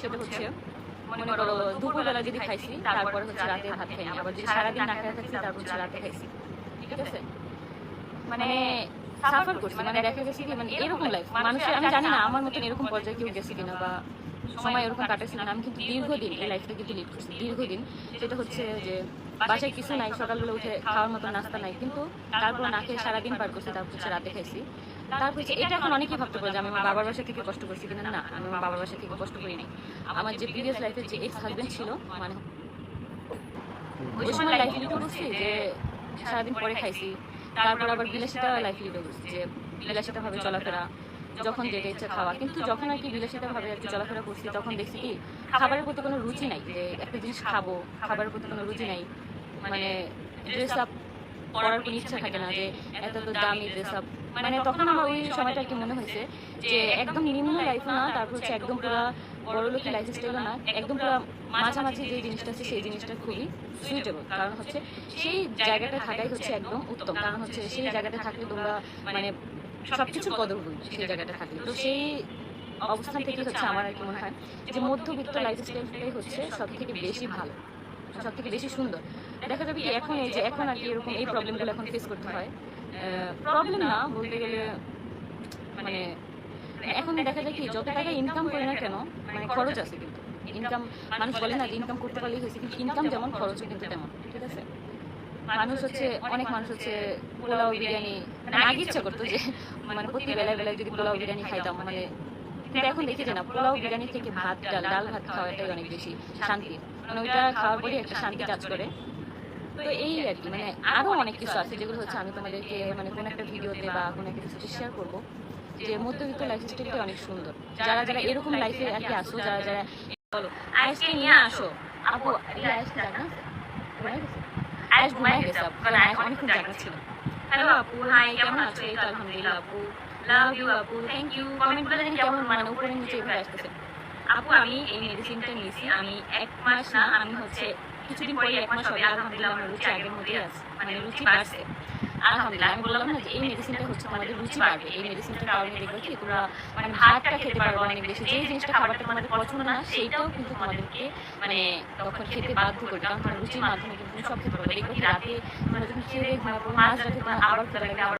সেটা হচ্ছে মনে করো দুপুরবেলা যদি খাইছি তারপরে হচ্ছে রাতে ভাত খাই আবার যদি সারাদিন না খাই থাকছি তারপর হচ্ছে রাতে খাইছি। ঠিক আছে? মানে সাফার করছি মানে দেখা গেছে কি মানে এরকম লাইফ মানুষের আমি জানি না আমার মতন এরকম পর্যায়ে কেউ গেছে কিনা বা সময় এরকম কাটাইছি কিনা আমি কিন্তু দীর্ঘদিন এই লাইফটা কিন্তু লিড করছি। দীর্ঘদিন সেটা হচ্ছে যে বাসায় কিছু নাই, সকালবেলা উঠে খাওয়ার মতো নাস্তা নাই, কিন্তু তারপর না খেয়ে সারাদিন পার করছি, তারপর হচ্ছে রাতে খাইছি। তারপর হচ্ছে এটা এখন অনেকেই ভাবতে পারে যে আমি আমার বাবার বাসা থেকে কষ্ট করছি কিনা। না আমি আমার বাবার বাসা থেকে কষ্ট করি নাই। আমার যে প্রিভিয়াস লাইফের যে এক্স হাজবেন্ড ছিল মানে ওই সময় লাইফ লিড করছি যে সারাদিন পরে খাইছি, তারপর আবার বিলাসিতা লাইফ লিড করছি যে বিলাসিতা ভাবে চলাফেরা যখন যেটা ইচ্ছা খাওয়া। কিন্তু যখন আর কি ভাবে কি চলাফেরা করছি, তখন দেখছি কি, খাবারের প্রতি কোনো রুচি নাই যে একটা জিনিস খাব, খাবারের প্রতি কোনো রুচি নাই। মানে ড্রেস আপ পরার কোনো ইচ্ছা থাকে না যে এত তো দামি ড্রেস আপ মানে তখন আমার ওই সময়টা কি মনে হয়েছে যে একদম নিম্ন লাইফও না, তারপর হচ্ছে একদম পুরো বড়লোকি লাইফ স্টাইলও না, একদম পুরো মাঝামাঝি যে জিনিসটা আছে সেই জিনিসটা খুবই সুইটেবল কারণ হচ্ছে সেই জায়গাটা থাকাই হচ্ছে একদম উত্তম। কারণ হচ্ছে সেই জায়গাটা থাকলে তোমরা মানে সবকিছুর কদর বুঝবে সেই জায়গাটা থাকলে তো সেই অবস্থান থেকে হচ্ছে আমার আর কি মনে হয় যে মধ্যবিত্ত লাইফ স্টাইলটাই হচ্ছে সব থেকে বেশি ভালো। সব থেকে বেশি সুন্দর। দেখা যাবে কি এখন এই যে এখন আর কি এরকম এই প্রবলেমগুলো এখন ফেস করতে হয়। প্রবলেম না বলতে গেলে মানে এখন দেখা যায় কি যত টাকা ইনকাম করে না কেন মানে খরচ আছে কিন্তু। ইনকাম মানুষ বলে না যে ইনকাম করতে পারলেই হয়েছে কিন্তু ইনকাম যেমন খরচও কিন্তু তেমন ঠিক আছে? মানুষ হচ্ছে, অনেক মানুষ হচ্ছে পোলাও বিরিয়ানি মানে আগে ইচ্ছা করতো যে মানে প্রতি বেলায় বেলায় যদি পোলাও বিরিয়ানি খাইতাম মানে এখন দেখি যে না, পোলাও বিরিয়ানি থেকে ভাত, ডাল ডাল ভাত খাওয়াটাই অনেক বেশি শান্তি। মানে ওইটা খাওয়ার পরে একটা শান্তি কাজ করে। তো এই আর কি মানে আরও অনেক কিছু আছে যেগুলো হচ্ছে আমি তোমাদেরকে মানে কোনো একটা ভিডিওতে বা কোনো একটা কিছু শেয়ার করব, যে মধ্যবিত্ত লাইফ স্টাইলটা অনেক সুন্দর। যারা যারা এরকম লাইফে আর কি আসো, যারা যারা বলো আয়েসকে নিয়ে আসো। আপু আয়েসকে জানা আছে ঘুমাই গেছে আয়েস ঘুমাই গেছে আপু কারণ অনেকক্ষণ জানা ছিল হ্যালো আপু হাই কেমন আছো এই তো আলহামদুলিল্লাহ আপু লাভ ইউ আপু থ্যাংক ইউ কমেন্টগুলো দেখেন কেমন মানে উপরে নিচে এভাবে আসতেছে আপু আমি এই মেডিসিনটা নিয়েছি। আমি এক মাস না আমি হচ্ছে কিছুদিন পরে এক মাস হবে। আলহামদুলিল্লাহ আমার রুচি আগের মধ্যেই আছে। মানে রুচি বাড়ছে। আলহামদুলিল্লাহ আমি বললাম না যে এই মেডিসিনটা হচ্ছে তোমাদের রুচি বাড়বে। এই মেডিসিনটার কারণে দেখবে কি, তোমরা মানে ভাতটা খেতে পারবে অনেক বেশি। যে জিনিসটা খাবারটা তোমাদের পছন্দ না, সেইটাও কিন্তু তোমাদেরকে মানে তখন খেতে বাধ্য করবে। কারণ তোমার রুচির মাধ্যমে কিন্তু সব খেতে পারবে। দেখবে রাতে তোমরা যখন খেয়ে মাঝ রাতে আবার